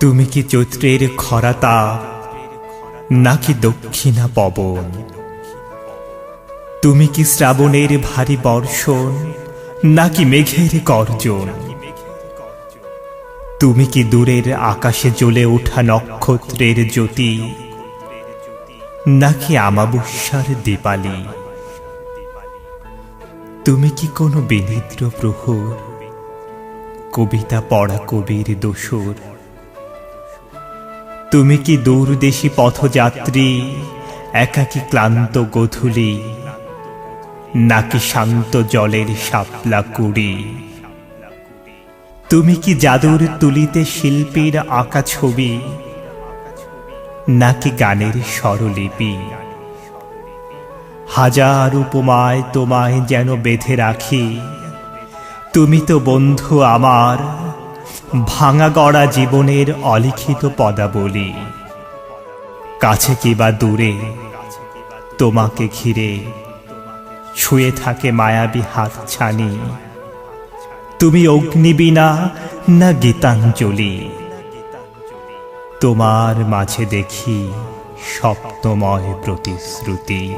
তুমি কি চৈত্রের খরাতা নাকি দক্ষিণা পবন? তুমি কি শ্রাবণের ভারী বর্ষণ নাকি মেঘের গর্জন? তুমি কি দূরের আকাশে জ্বলে ওঠা নক্ষত্রের জ্যোতি নাকি আমাবস্যার দীপালি? তুমি কি কোনো বিনিদ্র প্রহর, কবিতা পড়া কবির দোসর তুমি কি দূরদেশী পথযাত্রী, একাকি ক্লান্ত গধূলি, নাকি শান্ত জলের শাপলা কুড়ি? তুমি কি জাদুর তুলিতে শিল্পীর আঁকা ছবি, নাকি গানের স্বরলিপি? হাজার উপমায় তোমায় যেন বেঁধে রাখি, তুমি তো বন্ধু আমার ভাঙা গড়া জীবনের অলিখিত পদাবলী। কাছে কিবা দূরে, তোমাকে ঘিরে ছুঁয়ে থাকে মায়াবী হাত ছানি। তুমি অগ্নিবীণা না গীতাঞ্জলি। তোমার মাঝে দেখি স্বপ্নময় প্রতিশ্রুতি।